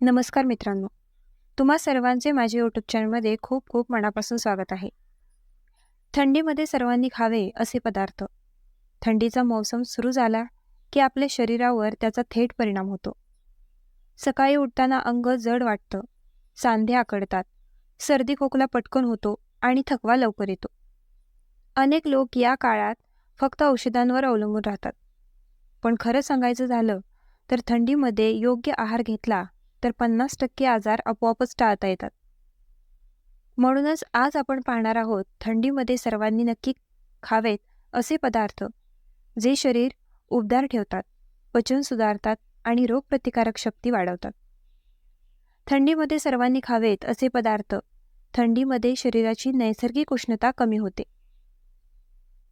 नमस्कार मित्रांनो. तुम्हा सर्वांचे माझे यूट्यूब चॅनलमध्ये खूप खूप मनापासून स्वागत आहे. थंडीमध्ये सर्वांनी खावे असे पदार्थ. थंडीचा मौसम सुरू झाला की आपल्या शरीरावर त्याचा थेट परिणाम होतो. सकाळी उठताना अंग जड वाटतं. सांधे आकडतात. सर्दी खोकला पटकन होतो आणि थकवा लवकर येतो. अनेक लोक या काळात फक्त औषधांवर अवलंबून राहतात. पण खरं सांगायचं झालं तर थंडीमध्ये योग्य आहार घेतला तर पन्नास टक्के आजार आपोआपच टाळता येतात. म्हणूनच आज आपण पाहणार आहोत थंडीमध्ये सर्वांनी नक्की खावेत असे पदार्थ जे शरीर उबदार ठेवतात पचन सुधारतात आणि रोगप्रतिकारक शक्ती वाढवतात. थंडीमध्ये सर्वांनी खावेत असे पदार्थ थंडीमध्ये शरीराची नैसर्गिक उष्णता कमी होते.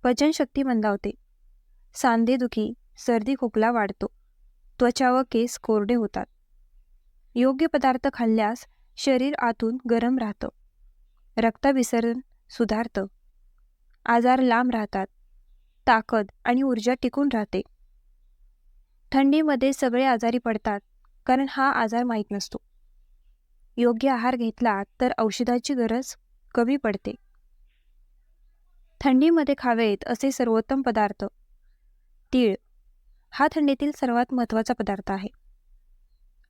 पचनशक्ती मंदावते. सांधेदुखी सर्दी खोकला वाढतो. त्वचा व केस कोरडे होतात. योग्य पदार्थ खाल्ल्यास शरीर आतून गरम राहतं. रक्तविसर्जन सुधारतं. आजार लांब राहतात. ताकद आणि ऊर्जा टिकून राहते. थंडीमध्ये सगळे आजारी पडतात कारण हा आजार माहीत नसतो. योग्य आहार घेतला तर औषधाची गरज कमी पडते. थंडीमध्ये खावेत असे सर्वोत्तम पदार्थ. तीळ. हा थंडीतील सर्वात महत्त्वाचा पदार्थ आहे.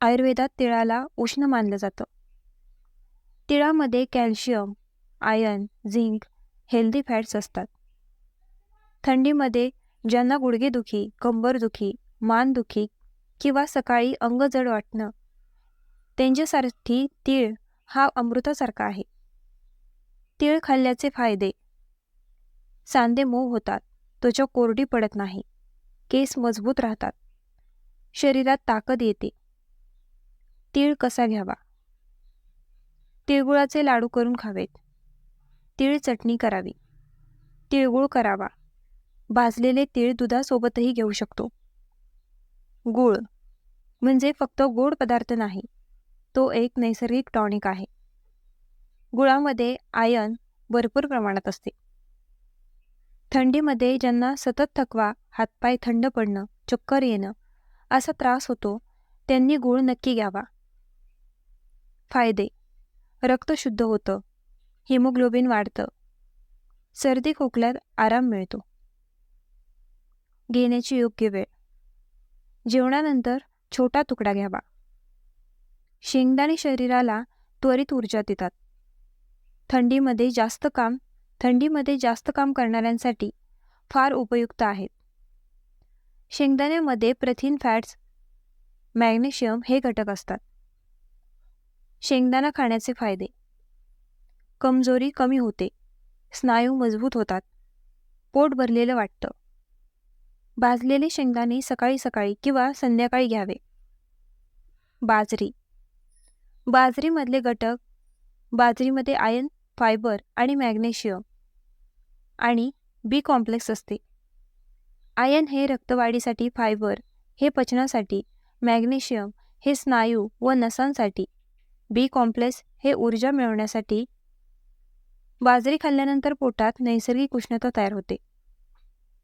आयुर्वेदात तिळाला उष्ण मानलं जातं. तिळामध्ये calcium iron zinc healthy fats असतात. थंडीमध्ये ज्यांना गुडघेदुखी कंबरदुखी मानदुखी किंवा सकाळी अंग जड वाटणं त्यांच्यासाठी तीळ हा अमृतासारखा आहे. तीळ खाल्ल्याचे फायदे. सांधे मऊ होतात त्वचा कोरडी पडत नाही केस मजबूत राहतात शरीरात ताकद येते. तीळ कसा घ्यावा? तिळगुळाचे लाडू करून खावेत. तीळ चटणी करावी. तिळगुळ करावा. भाजलेले तीळ दुधासोबतही घेऊ शकतो. गूळ म्हणजे फक्त गोड पदार्थ नाही तो एक नैसर्गिक टॉनिक आहे. गुळामध्ये आयन भरपूर प्रमाणात असते. थंडीमध्ये ज्यांना सतत थकवा हातपाय थंड पडणं चक्कर येणं असा त्रास होतो त्यांनी गूळ नक्की घ्यावा. फायदे. रक्त शुद्ध होतं. हिमोग्लोबिन वाढतं. सर्दी खोकल्यात आराम मिळतो. घेण्याची योग्य वेळ. जेवणानंतर छोटा तुकडा घ्यावा. शेंगदाणे शरीराला त्वरित ऊर्जा देतात. थंडीमध्ये जास्त काम थंडीमध्ये जास्त काम करणाऱ्यांसाठी फार उपयुक्त आहेत. शेंगदाण्यामध्ये प्रथिन फॅट्स मॅग्नेशियम हे घटक असतात. शेंगदाणा खाण्याचे फायदे. कमजोरी कमी होते. स्नायू मजबूत होतात. पोट भरलेलं वाटतं. भाजलेले शेंगदाणे सकाळी सकाळी किंवा संध्याकाळी घ्यावे. बाजरी. बाजरीमधले घटक बाजरीमध्ये आयन फायबर आणि मॅग्नेशियम आणि बी कॉम्प्लेक्स असते. आयन हे रक्तवाढीसाठी फायबर हे पचनासाठी मॅग्नेशियम हे स्नायू व नसांसाठी बी कॉम्प्लेक्स हे ऊर्जा मिळवण्यासाठी बाजरी खाल्ल्यानंतर पोटात नैसर्गिक उष्णता तयार होते.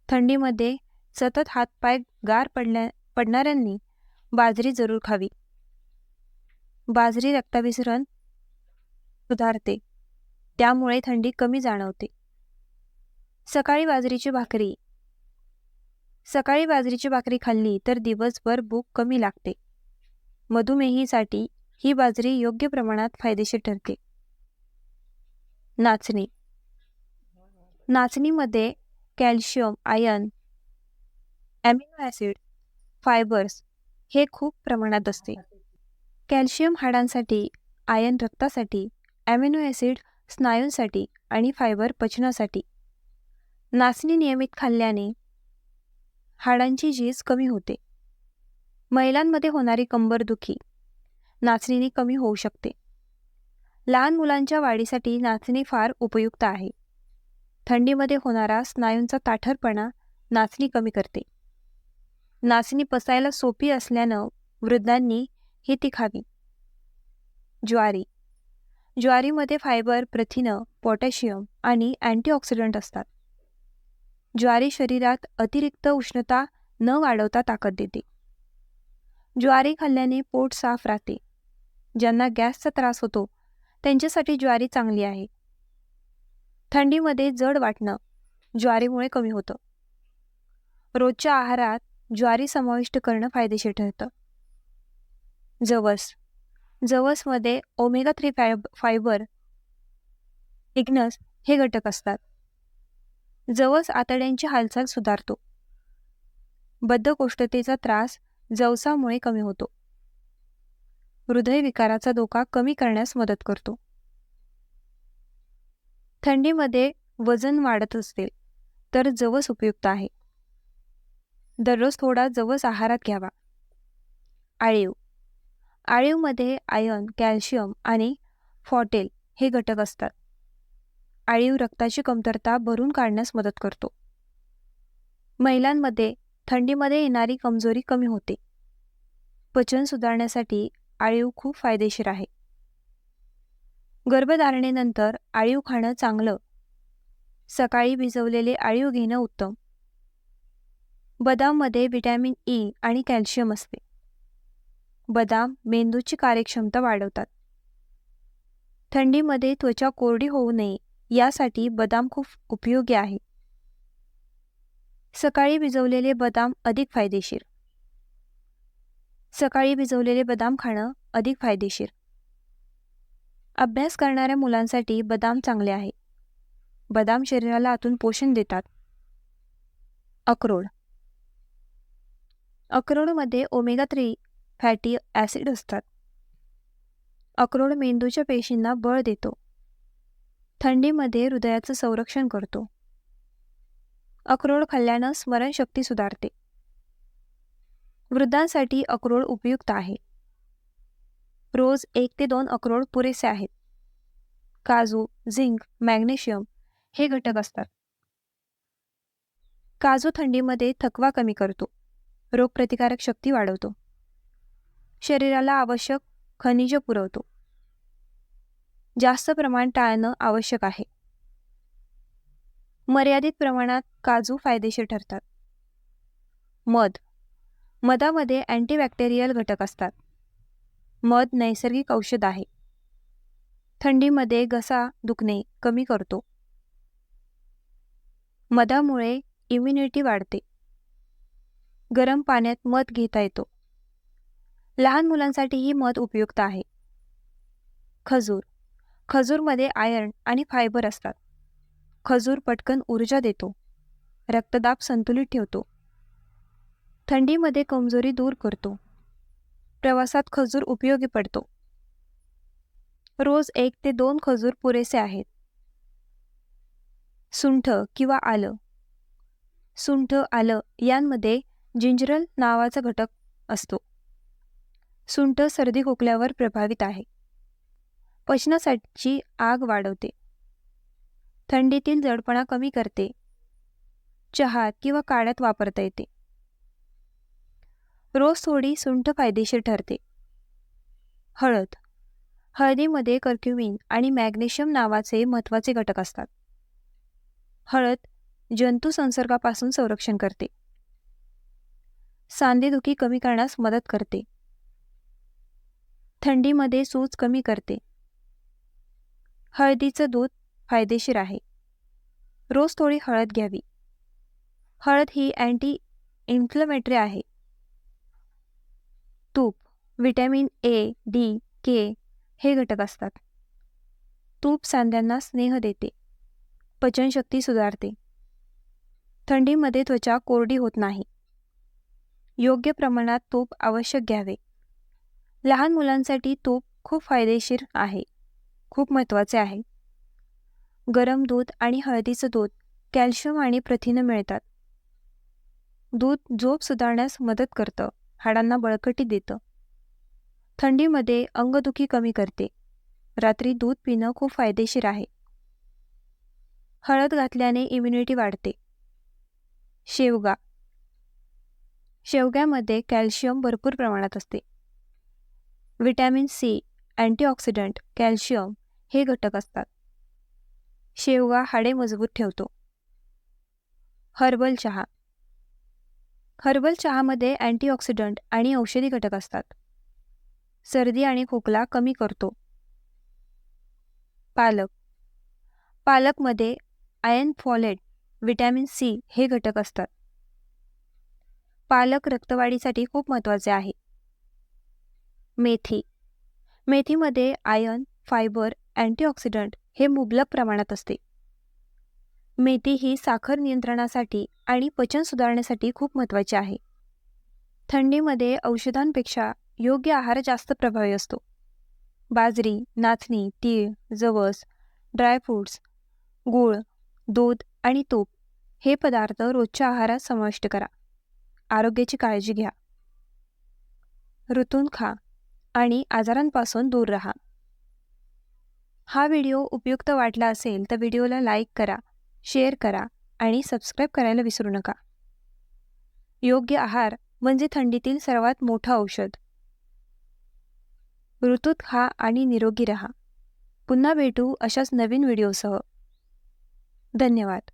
थंडीमध्ये सतत हातपाय गार पडल्या पडणाऱ्यांनी बाजरी जरूर खावी. बाजरी रक्ताभिसरण सुधारते. त्यामुळे थंडी कमी जाणवते. सकाळी बाजरीची भाकरी. सकाळी बाजरीची भाकरी खाल्ली तर दिवसभर भूक कमी लागते. मधुमेहीसाठी ही बाजरी योग्य प्रमाणात फायदेशीर ठरते. नाचणी. नाचणीमध्ये calcium iron amino acid fibres हे खूप प्रमाणात असते. कॅल्शियम हाडांसाठी आयर्न रक्तासाठी ॲमिनो ॲसिड स्नायूंसाठी आणि फायबर पचनासाठी. नाचणी नियमित खाल्ल्याने हाडांची झीज कमी होते. महिलांमध्ये होणारी कंबरदुखी नाचणीने कमी होऊ शकते. लहान मुलांच्या वाढीसाठी नाचणी फार उपयुक्त आहे. थंडीमध्ये होणारा स्नायूंचा ताठरपणा नाचणी कमी करते. नाचणी पसायला सोपी असल्यानं वृद्धांनी ही ती खावी. ज्वारी. ज्वारीमध्ये फायबर प्रथिनं पोटॅशियम आणि अँटीऑक्सिडंट असतात. ज्वारी शरीरात अतिरिक्त उष्णता न वाढवता ताकद देते. ज्वारी खाल्ल्याने पोट साफ राहते. ज्यांना गॅसचा त्रास होतो त्यांच्यासाठी ज्वारी चांगली आहे. थंडीमध्ये जड वाटणं ज्वारीमुळे कमी होतं. रोजच्या आहारात ज्वारी समाविष्ट करणं फायदेशीर ठरतं. जवस. जवसमध्ये ओमेगा थ्री फायब फायबर इग्नस हे घटक असतात. जवस आतड्यांची हालचाल सुधारतो. बद्धकोष्ठतेचा त्रास जवसामुळे कमी होतो. हृदयविकाराचा धोका कमी करण्यास मदत करतो. थंडीमध्ये वजन वाढत असते तर जवस उपयुक्त आहे. दररोज थोडा जवस आहारात घ्यावा. आळीव. आळीवमध्ये आयर्न कॅल्शियम आणि फॉटेल हे घटक असतात. आळीव रक्ताची कमतरता भरून काढण्यास मदत करतो. महिलांमध्ये थंडीमध्ये येणारी कमजोरी कमी होते. पचन सुधारण्यासाठी आळीव खूप फायदेशीर आहे. गर्भधारणेनंतर आळीव खाणं चांगलं. सकाळी भिजवलेले आळीव घेणं उत्तम. बदाममध्ये व्हिटॅमिन ई आणि कॅल्शियम असते. बदाम मेंदूची कार्यक्षमता वाढवतात. थंडीमध्ये त्वचा कोरडी होऊ नये यासाठी बदाम खूप उपयोगी आहे. सकाळी भिजवलेले बदाम अधिक फायदेशीर. सकाळी भिजवलेले बदाम खाणं अधिक फायदेशीर. अभ्यास करणाऱ्या मुलांसाठी बदाम चांगले आहे. बदाम शरीराला आतून पोषण देतात. अक्रोड. अक्रोडमध्ये ओमेगा थ्री फॅटी ॲसिड असतात. अक्रोड मेंदूच्या पेशींना बळ देतो. थंडीमध्ये हृदयाचं संरक्षण करतो. अक्रोड खाल्ल्यानं स्मरणशक्ती सुधारते. वृद्धांसाठी अक्रोड उपयुक्त आहे. रोज एक ते दोन अक्रोड पुरेसे आहेत. काजू झिंक मॅग्नेशियम हे घटक असतात. काजू थंडीमध्ये थकवा कमी करतो. रोगप्रतिकारक शक्ती वाढवतो. शरीराला आवश्यक खनिज पुरवतो. जास्त प्रमाण टाळणं आवश्यक आहे. मर्यादित प्रमाणात काजू फायदेशीर ठरतात. मध मधामध्ये अँटीबॅक्टेरियल घटक असतात. मध नैसर्गिक औषध आहे. थंडीमध्ये घसा दुखणे कमी करतो. मधामुळे इम्युनिटी वाढते. गरम पाण्यात मध घेता येतो. लहान मुलांसाठीही मध उपयुक्त आहे. खजूर. खजूरमध्ये आयर्न आणि फायबर असतात. खजूर पटकन ऊर्जा देतो. रक्तदाब संतुलित ठेवतो. थंडीमध्ये कमजोरी दूर करतो. प्रवासात खजूर उपयोगी पडतो. रोज एक ते दोन खजूर पुरेसे आहेत. सुंठ किंवा आलं. सुंठ आलं यांमध्ये जिंजरल नावाचा घटक असतो. सुंठ सर्दी खोकल्यावर प्रभावित आहे. पचनासाठी आग वाढवते. थंडीतील जडपणा कमी करते. चहात किंवा काळ्यात वापरता येते. रोज थोडी सुंठ फायदेशीर ठरते. हळद. हळदीमध्ये कर्क्युमिन आणि मॅग्नेशियम नावाचे महत्त्वाचे घटक असतात. हळद जंतू संसर्गापासून संरक्षण करते. सांधेदुखी कमी करण्यास मदत करते. थंडीमध्ये सूज कमी करते. हळदीचं दूध फायदेशीर आहे. रोज थोडी हळद घ्यावी. हळद ही अँटी इन्फ्लमेटरी आहे. तूप विटॅमिन ए डी के हे घटक असतात. तूप सांध्यांना स्नेह देते. पचनशक्ती सुधारते. थंडीमध्ये त्वचा कोरडी होत नाही. योग्य प्रमाणात तूप आवश्यक घ्यावे. लहान मुलांसाठी तूप खूप फायदेशीर आहे. खूप महत्त्वाचे आहे. गरम दूध आणि हळदीचं दूध कॅल्शियम आणि प्रथिनं मिळतात. दूध झोप सुधारण्यास मदत करतं. हाडांना बळकटी देतं. थंडीमध्ये अंगदुखी कमी करते. रात्री दूध पिणं खूप फायदेशीर आहे. हळद घातल्याने इम्युनिटी वाढते. शेवगा. शेवग्यामध्ये कॅल्शियम भरपूर प्रमाणात असते. व्हिटॅमिन सी अँटीऑक्सिडंट कॅल्शियम हे घटक असतात. शेवगा हाडे मजबूत ठेवतो. हर्बल चहा. हर्बल चहामध्ये अँटीऑक्सिडंट आणि औषधी घटक असतात. सर्दी आणि खोकला कमी करतो. पालक. पालकमध्ये आयन फॉलेट व्हिटॅमिन सी हे घटक असतात. पालक रक्तवाढीसाठी खूप महत्त्वाचे आहे. मेथी. मेथीमध्ये आयन फायबर अँटीऑक्सिडंट हे मुबलक प्रमाणात असते. मेथी ही साखर नियंत्रणासाठी आणि पचन सुधारण्यासाठी खूप महत्त्वाची आहे. थंडीमध्ये औषधांपेक्षा योग्य आहार जास्त प्रभावी असतो. बाजरी नाचणी तीळ जवस ड्रायफ्रूट्स गूळ दूध आणि तूप हे पदार्थ रोजच्या आहारात समाविष्ट करा. आरोग्याची काळजी घ्या. ऋतून खा आणि आजारांपासून दूर राहा. हा व्हिडिओ उपयुक्त वाटला असेल तर व्हिडिओला लाईक करा शेअर करा आणि सबस्क्राईब करायला विसरू नका. योग्य आहार म्हणजे थंडीतील सर्वात मोठं औषध. ऋतूत खा आणि निरोगी रहा. पुन्हा भेटू अशाच नवीन व्हिडिओसह. धन्यवाद.